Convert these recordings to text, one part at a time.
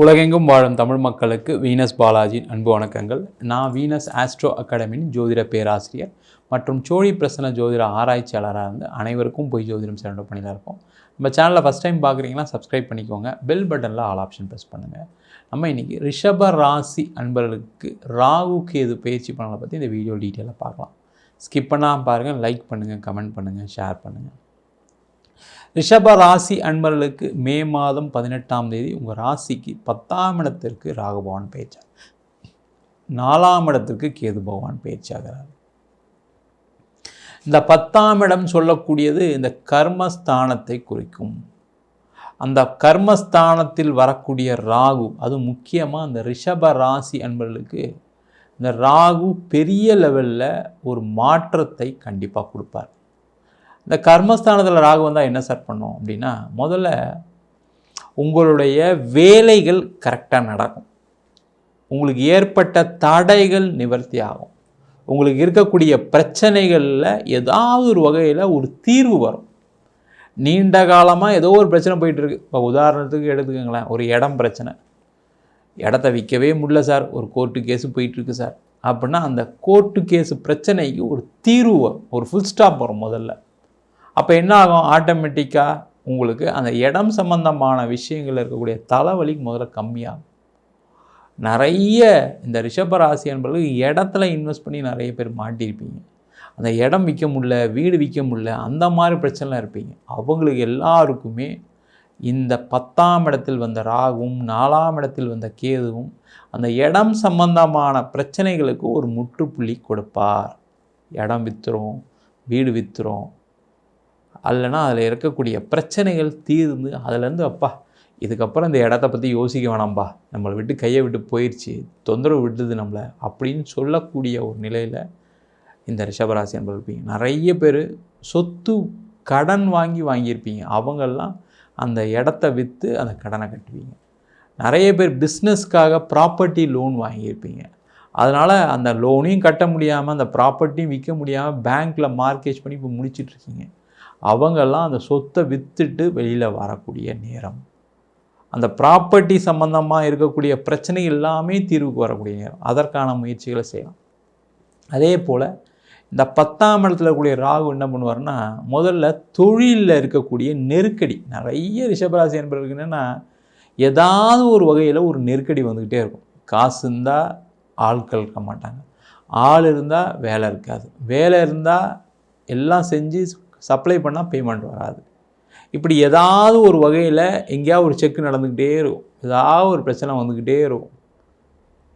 உலகெங்கும் வாழும் தமிழ் மக்களுக்கு வீனஸ் பாலாஜியின் அன்பு வணக்கங்கள். நான் வீனஸ் ஆஸ்ட்ரோ அகாடமியின் ஜோதிட பேராசிரியர் மற்றும் சோழி பிரசன்ன ஜோதிட ஆராய்ச்சியாளராக இருந்து அனைவருக்கும் போய் ஜோதிடம் சிறந்த பணியில் இருக்கும் நம்ம சேனலில் ஃபஸ்ட் டைம் பார்க்குறீங்கன்னா சப்ஸ்கிரைப் பண்ணிக்கோங்க. பெல் பட்டனில் ஆல் ஆப்ஷன் ப்ரெஸ் பண்ணுங்கள் நம்ம இன்றைக்கி ரிஷப ராசி அன்பர்களுக்கு ராகு கேது பயிற்சி பண்ணலை பற்றி இந்த வீடியோ டீட்டெயிலாக பார்க்கலாம். ஸ்கிப் பண்ணாமல் பாருங்கள் லைக் பண்ணுங்கள் கமெண்ட் பண்ணுங்கள் ஷேர் பண்ணுங்கள் ரிஷப ராசி அன்பர்களுக்கு மே மாதம் பதினெட்டாம் தேதி உங்கள் ராசிக்கு பத்தாம் இடத்திற்கு ராகுபவான் பேச்சார். நாலாம் இடத்திற்கு கேது பகவான் பேச்சாகிறார். இந்த பத்தாம் இடம் சொல்லக்கூடியது இந்த கர்மஸ்தானத்தை குறிக்கும். அந்த கர்மஸ்தானத்தில் வரக்கூடிய ராகு அது முக்கியமாக அந்த ரிஷப ராசி அன்பர்களுக்கு இந்த ராகு பெரிய லெவலில் ஒரு மாற்றத்தை கண்டிப்பாக கொடுப்பார். இந்த கர்மஸ்தானத்தில் ராகு வந்தால் என்ன சார் பண்ணும் அப்படின்னா முதல்ல உங்களுடைய வேலைகள் கரெக்டாக நடக்கும். உங்களுக்கு ஏற்பட்ட தடைகள் நிவர்த்தி ஆகும். உங்களுக்கு இருக்கக்கூடிய பிரச்சனைகளில் ஏதாவது ஒரு வகையில் ஒரு தீர்வு வரும். நீண்ட காலமாக ஏதோ ஒரு பிரச்சனை போயிட்டுருக்கு இப்போ உதாரணத்துக்கு எடுத்துக்கோங்களேன் ஒரு இடம் பிரச்சனை. இடத்த விற்கவே முடியல சார் ஒரு கோர்ட்டு கேஸு போயிட்டுருக்கு சார் அப்படின்னா அந்த கோர்ட்டு கேஸு பிரச்சனைக்கு ஒரு தீர்வு வரும். ஒரு ஃபுல் ஸ்டாப் வரும் முதல்ல. அப்போ என்ன ஆகும்? ஆட்டோமேட்டிக்காக உங்களுக்கு அந்த இடம் சம்பந்தமான விஷயங்கள் இருக்கக்கூடிய தலைவலி முதல்ல கம்மியாகும். நிறைய இந்த ரிஷபராசி என்பது இடத்துல இன்வெஸ்ட் பண்ணி நிறைய பேர் மாட்டியிருப்பீங்க அந்த இடம் விற்க முடில வீடு விற்க முடில அந்த மாதிரி பிரச்சனைலாம் இருப்பீங்க. அவங்களுக்கு எல்லாருக்குமே இந்த பத்தாம் இடத்தில் வந்த ராகும் நாலாம் இடத்தில் வந்த கேதுவும் அந்த இடம் சம்பந்தமான பிரச்சனைகளுக்கு ஒரு முற்றுப்புள்ளி கொடுப்பார். இடம் விற்றுரும் வீடு விற்றுரும் அல்லைனா அதில் இருக்கக்கூடிய பிரச்சனைகள் தீர்ந்து அதுலேருந்து அப்பா இதுக்கப்புறம் இந்த இடத்த பற்றி யோசிக்க வேணாம்பா. நம்மளை விட்டு கையை விட்டு போயிடுச்சு தொந்தரவு விட்டுது நம்மளை அப்படின்னு சொல்லக்கூடிய ஒரு நிலையில் இந்த ரிஷபராசி என்பது இருப்பீங்க. நிறைய பேர் சொத்து கடன் வாங்கி வாங்கியிருப்பீங்க. அவங்கெல்லாம் அந்த இடத்த விற்று அந்த கடனை கட்டுவீங்க. நிறைய பேர் பிஸ்னஸ்க்காக ப்ராப்பர்ட்டி லோன் வாங்கியிருப்பீங்க. அதனால் அந்த லோனையும் கட்ட முடியாமல் அந்த ப்ராப்பர்ட்டியும் விற்க முடியாமல் பேங்க்கில் மார்க்கேஜ் பண்ணி இப்போ முடிச்சிட்ருக்கீங்க அவங்கெல்லாம் அந்த சொத்தை விற்றுட்டு வெளியில் வரக்கூடிய நேரம். அந்த ப்ராப்பர்ட்டி சம்மந்தமாக இருக்கக்கூடிய பிரச்சனை எல்லாமே தீர்வுக்கு வரக்கூடிய நேரம். அதற்கான முயற்சிகளை செய்யலாம். அதே போல் இந்த பத்தாம் இடத்துல இருக்கக்கூடிய ராகு என்ன பண்ணுவார்னா முதல்ல தொழிலில் இருக்கக்கூடிய நெருக்கடி. நிறைய ரிஷபராசி என்பவர்களுக்கு என்னென்னா ஏதாவது ஒரு வகையில் ஒரு நெருக்கடி வந்துக்கிட்டே இருக்கும். காசு இருந்தால் ஆட்கள் இருக்க மாட்டாங்க. ஆள் இருந்தால் வேலை இருக்காது. வேலை இருந்தால் எல்லாம் செஞ்சு சப்ளை பண்ணால் பேமெண்ட் வராது. இப்படி ஏதாவது ஒரு வகையில் எங்கேயாவது ஒரு செக் நடந்துக்கிட்டே இருக்கும். ஏதாவது ஒரு பிரச்சனை வந்துக்கிட்டே இருக்கும்.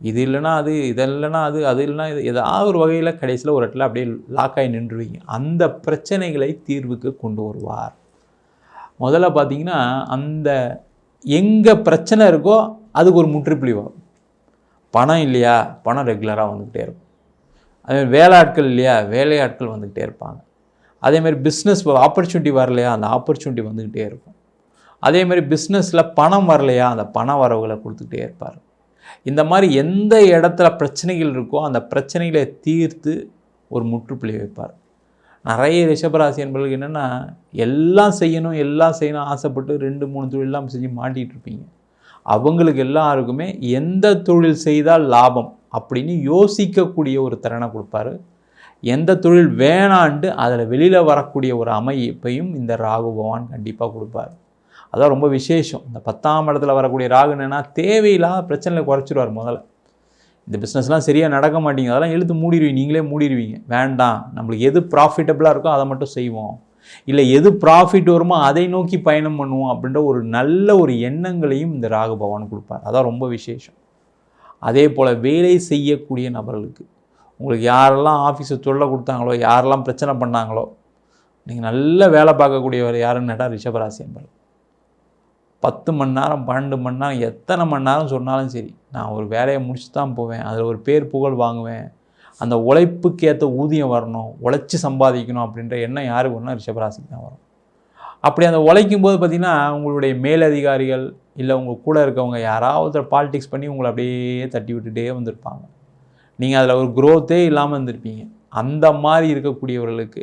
இது இல்லைன்னா அது இது இல்லைனா அது அது இல்லைன்னா இது ஏதாவது ஒரு வகையில் கடைசியில் ஒரு இடத்துல அப்படியே லாக் ஆகி நின்றுவீங்க. அந்த பிரச்சனைகளை தீர்வுக்கு கொண்டு வருவார். முதல்ல பார்த்தீங்கன்னா அந்த எங்கே பிரச்சனை இருக்கோ அதுக்கு ஒரு முற்றுப்புள்ளி வரும். பணம் இல்லையா? பணம் ரெகுலராக வந்துக்கிட்டே இருக்கும். அதே வேலையாட்கள் இல்லையா? வேலையாட்கள் வந்துக்கிட்டே இருப்பாங்க. அதேமாதிரி பிஸ்னஸ் ஆப்பர்ச்சுனிட்டி வரலையா? அந்த ஆப்பர்ச்சுனிட்டி வந்துக்கிட்டே இருக்கும். அதேமாதிரி பிஸ்னஸில் பணம் வரலையா? அந்த பண வரவுகளை கொடுத்துக்கிட்டே இருப்பார். இந்த மாதிரி எந்த இடத்துல பிரச்சனைகள் இருக்கோ அந்த பிரச்சனைகளை தீர்த்து ஒரு முற்றுப்புள்ளி வைப்பார். நிறைய ரிஷபராசி என்பவர்களுக்கு என்னென்னா எல்லாம் செய்யணும் எல்லாம் செய்யணும் ஆசைப்பட்டு ரெண்டு மூணு தொழிலெலாம் செஞ்சு மாட்டிகிட்டு இருப்பீங்க. அவங்களுக்கு எல்லாருக்குமே எந்த தொழில் செய்தால் லாபம் அப்படின்னு யோசிக்கக்கூடிய ஒரு திறனை கொடுப்பாரு. எந்த தொழில் வேணான்ட்டு அதில் வெளியில் வரக்கூடிய ஒரு அமைப்பையும் இந்த ராகு பகவான் கண்டிப்பாக கொடுப்பார். அதான் ரொம்ப விசேஷம். இந்த பத்தாம் இடத்துல வரக்கூடிய ராகு என்னென்னா தேவையில்லாத பிரச்சனையில் குறைச்சிடுவார் முதல்ல. இந்த பிஸ்னஸ்லாம் சரியாக நடக்க மாட்டீங்க அதெல்லாம் எழுத்து மூடிடுவீங்க நீங்களே மூடிடுவீங்க வேண்டாம். நம்மளுக்கு எது ப்ராஃபிட்டபுளாக இருக்கோ அதை மட்டும் செய்வோம். இல்லை எது ப்ராஃபிட் வருமோ அதை நோக்கி பயணம் பண்ணுவோம் அப்படின்ற ஒரு நல்ல ஒரு எண்ணங்களையும் இந்த ராகு பகவான் கொடுப்பார். அதான் ரொம்ப விசேஷம். அதே போல் வேலை செய்யக்கூடிய நபர்களுக்கு. உங்களுக்கு யாரெல்லாம் ஆஃபீஸை தொல்லை கொடுத்தாங்களோ யாரெல்லாம் பிரச்சனை பண்ணாங்களோ நீங்கள் நல்ல வேலை பார்க்கக்கூடியவர் யாருன்னு கேட்டால் ரிஷபராசி என்பது பத்து மணி நேரம் பன்னெண்டு மணி நேரம் எத்தனை மணி நேரம் சொன்னாலும் சரி நான் ஒரு வேலையை முடிச்சு தான் போவேன் அதில் ஒரு பேர் புகழ் வாங்குவேன் அந்த உழைப்புக்கேற்ற ஊதியம் வரணும் உழைச்சி சம்பாதிக்கணும் அப்படின்ற எண்ணம் யாருக்கு வரணும் ரிஷபராசிக்கு தான் வரும். அப்படி அந்த உழைக்கும் போது பார்த்திங்கன்னா உங்களுடைய மேலதிகாரிகள் இல்லை உங்கள் கூட இருக்கவங்க யாராவது பாலிடிக்ஸ் பண்ணி உங்களை அப்படியே தட்டி விட்டுட்டே வந்திருப்பாங்க. நீங்கள் அதில் ஒரு க்ரோத்தே இல்லாமல் இருந்திருப்பீங்க. அந்த மாதிரி இருக்கக்கூடியவர்களுக்கு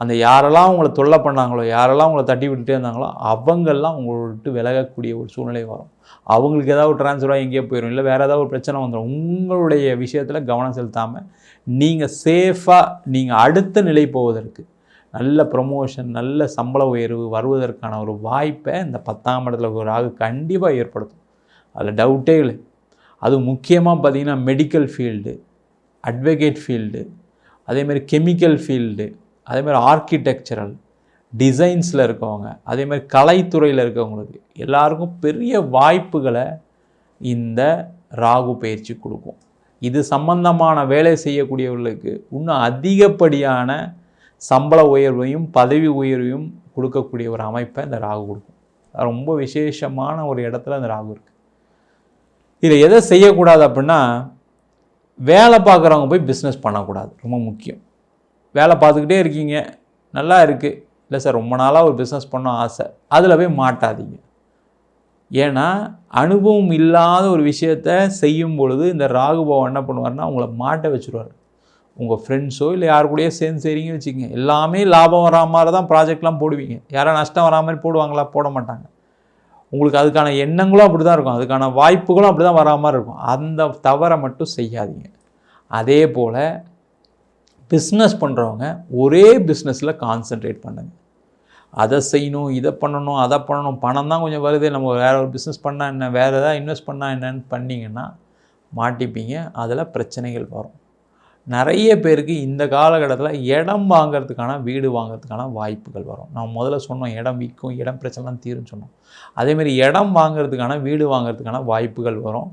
அந்த யாரெல்லாம் உங்களை தொல்லை பண்ணாங்களோ யாரெல்லாம் உங்களை தட்டி விட்டுட்டே இருந்தாங்களோ அவங்கெல்லாம் உங்களை விட்டு விலகக்கூடிய ஒரு சூழ்நிலை வரும். அவங்களுக்கு ஏதாவது ஒரு ட்ரான்ஸ்ஃபராக எங்கேயோ போயிடும் இல்லை வேறு ஏதாவது ஒரு பிரச்சனை வந்துடும் உங்களுடைய விஷயத்தில் கவனம் செலுத்தாமல் நீங்கள் சேஃபாக நீங்கள் அடுத்த நிலை போவதற்கு நல்ல ப்ரொமோஷன் நல்ல சம்பள உயர்வு வருவதற்கான ஒரு வாய்ப்பை இந்த பத்தாம் இடத்துல ஒரு ராகு கண்டிப்பாக ஏற்படுத்தும். அதில் டவுட்டே இல்லை. அது முக்கியமாக பார்த்திங்கன்னா மெடிக்கல் ஃபீல்டு அட்வொகேட் ஃபீல்டு அதேமாதிரி கெமிக்கல் ஃபீல்டு அதேமாதிரி ஆர்கிடெக்சரல் டிசைன்ஸில் இருக்கவங்க அதேமாதிரி கலைத்துறையில் இருக்கவங்களுக்கு எல்லாருக்கும் பெரிய வாய்ப்புகளை இந்த ராகு பயிற்சி கொடுக்கும். இது சம்பந்தமான வேலை செய்யக்கூடியவர்களுக்கு இன்னும் அதிகப்படியான சம்பள உயர்வையும் பதவி உயர்வையும் கொடுக்கக்கூடிய ஒரு அமைப்பை இந்த ராகு கொடுக்கும். ரொம்ப விசேஷமான ஒரு இடத்துல அந்த ராகு இருக்குது இதில் எதை செய்யக்கூடாது அப்படின்னா வேலை பார்க்குறவங்க போய் பிஸ்னஸ் பண்ணக்கூடாது. ரொம்ப முக்கியம். வேலை பார்த்துக்கிட்டே இருக்கீங்க. நல்லா இருக்குது இல்லை சார் ரொம்ப நாளாக ஒரு பிஸ்னஸ் பண்ண ஆசை. அதில் போய் மாட்டாதீங்க. ஏன்னா அனுபவம் இல்லாத ஒரு விஷயத்த செய்யும் பொழுது இந்த ராகுபவன் என்ன பண்ணுவார்னா உங்களை மாட்ட வச்சுருவார். உங்கள் ஃப்ரெண்ட்ஸோ இல்லை யார் கூடயோ சேர்ந்து செய்கிறீங்க வச்சுக்கோங்க. எல்லாமே லாபம் வரா மாதிரி தான் ப்ராஜெக்ட்லாம் போடுவீங்க. யாரும் நஷ்டம் வரா மாதிரி போடுவாங்களா? போட மாட்டாங்க. உங்களுக்கு அதுக்கான எண்ணங்களும் அப்படி தான் இருக்கும். அதுக்கான வாய்ப்புகளும் அப்படி தான் வரா மாதிரி இருக்கும். அந்த தவறை மட்டும் செய்யாதீங்க. அதே போல் பிஸ்னஸ் பண்ணுறவங்க ஒரே பிஸ்னஸில் கான்சென்ட்ரேட் பண்ணுங்கள் அதை செய்யணும் இதை பண்ணணும் அதை பண்ணணும். பணம் தான் கொஞ்சம் வருது. நம்ம வேறு ஒரு பிஸ்னஸ் பண்ணால் என்ன? வேறு எதாவது இன்வெஸ்ட் பண்ணால் என்னன்னு பண்ணிங்கன்னா மாட்டிப்பீங்க. அதில் பிரச்சனைகள் வரும். நிறைய பேருக்கு இந்த காலகட்டத்தில் இடம் வாங்கிறதுக்கான வீடு வாங்கிறதுக்கான வாய்ப்புகள் வரும். நான் முதல்ல சொன்னோம் இடம் விற்கும் இடம் பிரச்சனைலாம் தீரும்னு சொன்னோம். அதேமாரி இடம் வாங்கிறதுக்கான வீடு வாங்கிறதுக்கான வாய்ப்புகள் வரும்.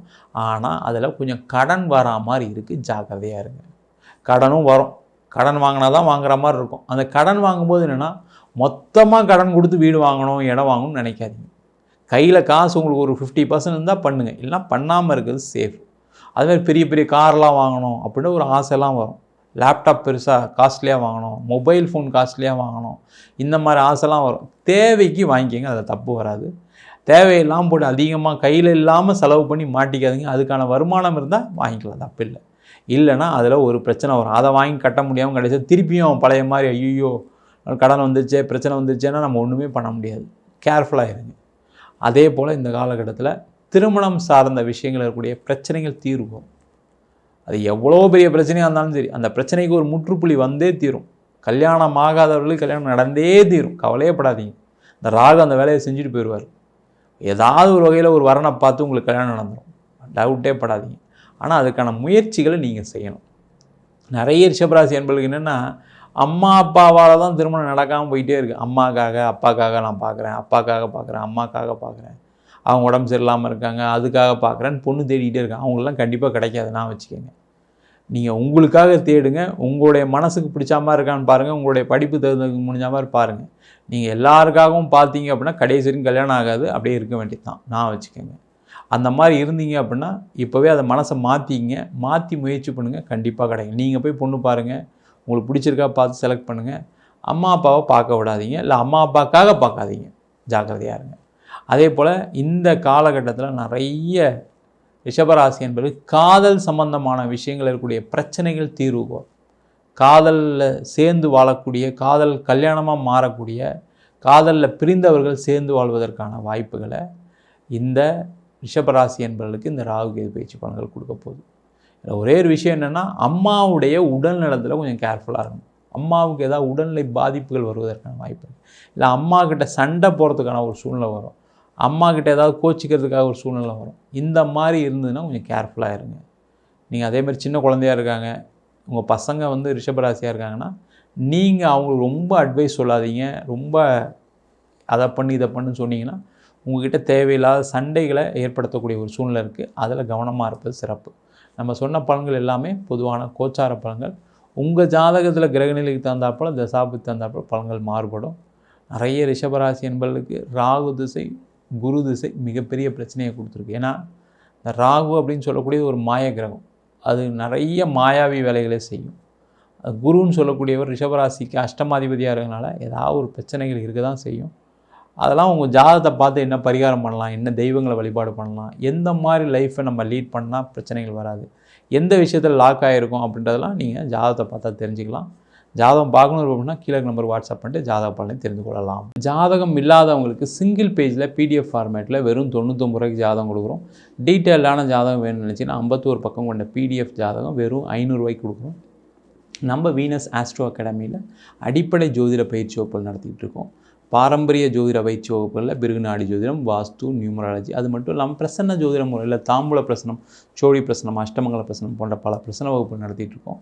ஆனால் அதில் கொஞ்சம் கடன் வரா மாதிரி இருக்குது ஜாக்கிரதையாக இருங்க. கடனும் வரும். கடன் வாங்கினா தான் வாங்குற மாதிரி இருக்கும். அந்த கடன் வாங்கும்போது என்னென்னா மொத்தமாக கடன் கொடுத்து வீடு வாங்கணும் இடம் வாங்கணும்னு நினைக்காதீங்க. கையில் காசு உங்களுக்கு ஒரு ஃபிஃப்டி பர்சன்ட் இருந்தால் பண்ணுங்கள் இல்லைனா பண்ணாமல் இருக்கிறது சேஃப் அதுமாதிரி பெரிய பெரிய கார்லாம் வாங்கணும் அப்படின்னு ஒரு ஆசைலாம் வரும். லேப்டாப் பெருசாக காஸ்ட்லியாக வாங்கணும். மொபைல் ஃபோன் காஸ்ட்லியாக வாங்கணும். இந்த மாதிரி ஆசைலாம் வரும். தேவைக்கு வாங்கிக்கோங்க அதில் தப்பு வராது. தேவையெல்லாம் போட்டு அதிகமாக கையில் இல்லாமல் செலவு பண்ணி மாட்டிக்காதீங்க. அதுக்கான வருமானம் இருந்தால் வாங்கிக்கலாம் தப்பு இல்லை. இல்லைனா அதில் ஒரு பிரச்சனை வரும். அதை வாங்கி கட்ட முடியாமல் கிடைச்சா திருப்பியும் பழைய மாதிரி ஐயோ கடன் வந்துச்சே பிரச்சனை வந்துச்சேன்னா நம்ம ஒன்றுமே பண்ண முடியாது. கேர்ஃபுல்லாக இருங்க. அதே போல் இந்த காலகட்டத்தில் திருமணம் சார்ந்த விஷயங்கள் இருக்கக்கூடிய பிரச்சனைகள் தீர்வோம். அது எவ்வளோ பெரிய பிரச்சனையாக இருந்தாலும் சரி அந்த பிரச்சனைக்கு ஒரு முற்றுப்புள்ளி வந்தே தீரும். கல்யாணம் ஆகாதவர்களுக்கு கல்யாணம் நடந்தே தீரும். கவலையப்படாதீங்க இந்த ராகு அந்த வேலையை செஞ்சுட்டு போயிடுவார். ஏதாவது ஒரு வகையில் ஒரு வரனை பார்த்து உங்களுக்கு கல்யாணம் நடந்துடும் டவுட்டே படாதீங்க. ஆனால் அதுக்கான முயற்சிகளை நீங்கள் செய்யணும். நிறைய ரிஷபராசி என்பதுக்கு என்னென்னா அம்மா அப்பாவால் தான் திருமணம் நடக்காமல் போயிட்டே இருக்குது அம்மாக்காக அப்பாக்காக நான் பார்க்குறேன். அப்பாக்காக பார்க்குறேன். அம்மாக்காக பார்க்குறேன். அவங்க உடம்பு சரியில்லாமல் இருக்காங்க அதுக்காக பார்க்குறேன்னு பொண்ணு தேடிக்கிட்டே இருக்காங்க அவங்களெலாம் கண்டிப்பாக கிடைக்காது நான் வச்சுக்கோங்க. நீங்கள் உங்களுக்காக தேடுங்க உங்களுடைய மனசுக்கு பிடிச்ச மாதிரி இருக்கான்னு பாருங்கள் உங்களுடைய படிப்பு தகுந்ததுக்கு முடிஞ்ச மாதிரி பாருங்கள் நீங்கள் எல்லாருக்காகவும் பார்த்தீங்க அப்படின்னா கடைசி வரைக்கும் கல்யாணம் ஆகாது அப்படியே இருக்க வேண்டியது தான் நான் வச்சுக்கோங்க. அந்த மாதிரி இருந்தீங்க அப்படின்னா இப்போவே அதை மனசை மாற்றிங்க மாற்றி முயற்சி பண்ணுங்கள் கண்டிப்பாக கிடைக்கும். நீங்கள் போய் பொண்ணு பாருங்கள் உங்களுக்கு பிடிச்சிருக்கா பார்த்து செலக்ட் பண்ணுங்கள் அம்மா அப்பாவை பார்க்க விடாதீங்க இல்லை அம்மா அப்பாக்காக பார்க்காதீங்க. ஜாக்கிரதையாக இருங்க. அதே போல் இந்த காலகட்டத்தில் நிறைய ரிஷபராசி என்பது காதல் சம்பந்தமான விஷயங்கள் இருக்கக்கூடிய பிரச்சனைகள் தீர்வுகோ காதலில் சேர்ந்து வாழக்கூடிய காதல் கல்யாணமாக மாறக்கூடிய காதலில் பிரிந்தவர்கள் சேர்ந்து வாழ்வதற்கான வாய்ப்புகளை இந்த ரிஷபராசி என்பவர்களுக்கு இந்த ராகு கேது பயிற்சி பலன்கள் கொடுக்க போகுது. ஒரே ஒரு விஷயம் என்னென்னா அம்மாவுடைய உடல் நலத்தில் கொஞ்சம் கேர்ஃபுல்லாக இருக்கணும். அம்மாவுக்கு ஏதாவது உடல்நிலை பாதிப்புகள் வருவதற்கான வாய்ப்பு இல்லை அம்மா கிட்ட சண்டை போகிறதுக்கான ஒரு சூழ்நிலை வரும். அம்மா கிட்ட ஏதாவது கோச்சிக்கிறதுக்காக ஒரு சூழ்நிலை வரும். இந்த மாதிரி இருந்ததுன்னா கொஞ்சம் கேர்ஃபுல்லாக இருங்க. நீங்கள் அதேமாதிரி சின்ன குழந்தையாக இருக்காங்க உங்கள் பசங்க வந்து ரிஷபராசியாக இருக்காங்கன்னா நீங்கள் அவங்களுக்கு ரொம்ப அட்வைஸ் சொல்லாதீங்க. ரொம்ப அதை பண்ணி இதை பண்ணுன்னு சொன்னீங்கன்னா உங்கள்கிட்ட தேவையில்லாத சண்டைகளை ஏற்படுத்தக்கூடிய ஒரு சூழ்நிலை இருக்குது அதில் கவனமாக இருப்பது சிறப்பு. நம்ம சொன்ன பலன்கள் எல்லாமே பொதுவான கோச்சார பலன்கள். உங்கள் ஜாதகத்தில் கிரகநிலைக்கு தந்தாப்பில் தசாபுக்கு தந்தாப்பில் பலன்கள் மாறுபடும். நிறைய ரிஷபராசி என்பவர்களுக்கு ராகு திசை குரு திசை மிகப்பெரிய பிரச்சனையை கொடுத்துருக்கு. ஏன்னா இந்த ராகு அப்படின்னு சொல்லக்கூடிய ஒரு மாய கிரகம். அது நிறைய மாயாவி வேலைகளை செய்யும். குருன்னு சொல்லக்கூடியவர் ரிஷபராசிக்கு அஷ்டமாதிபதியாக இருக்கிறதுனால ஏதாவது ஒரு பிரச்சனைகள் இருக்க தான் செய்யும். அதெல்லாம் உங்கள் ஜாதத்தை பார்த்து என்ன பரிகாரம் பண்ணலாம் என்ன தெய்வங்களை வழிபாடு பண்ணலாம் எந்த மாதிரி லைஃப்பை நம்ம லீட் பண்ணால் பிரச்சனைகள் வராது எந்த விஷயத்தில் லாக் ஆகிருக்கும் அப்படின்றதெல்லாம் நீங்கள் ஜாதத்தை பார்த்தா தெரிஞ்சுக்கலாம். ஜாதகம் பார்க்கணும் அப்படின்னா கீழே நம்பர் வாட்ஸ்அப் பண்ணிட்டு ஜாதக பலனை தெரிந்து கொள்ளலாம். ஜாதகம் இல்லாதவங்களுக்கு சிங்கிள் பேஜில் பிடிஎஃப் ஃபார்மேட்டில் வெறும் தொண்ணூத்தொம்பது ரூபாய்க்கு ஜாதகம் கொடுக்குறோம். டீட்டெயிலான ஜாதகம் வேணும்னு நினச்சின்னா ஐம்பத்தோரு பக்கம் கொண்ட பிடிஎஃப் ஜாதகம் வெறும் ஐநூறுரூவாய்க்கு கொடுக்குறோம். நம்ம வீனஸ் ஆஸ்ட்ரோ அகாடமியில் அடிப்படை ஜோதிட பயிற்சி வகுப்புகள் நடத்திக்கிட்டு இருக்கோம். பாரம்பரிய ஜோதிட பயிற்சி வகுப்புகளில் பிருகுநாடி ஜோதிடம் வாஸ்து நியூமராலஜி அது மட்டும் இல்லாமல் பிரசன்ன ஜோதிட முறையில் தாம்பூல பிரசனம் சோழி பிரசனம் அஷ்டமங்கல பிரசனம் போன்ற பல பிரசன வகுப்புகள் நடத்திட்டு இருக்கோம்.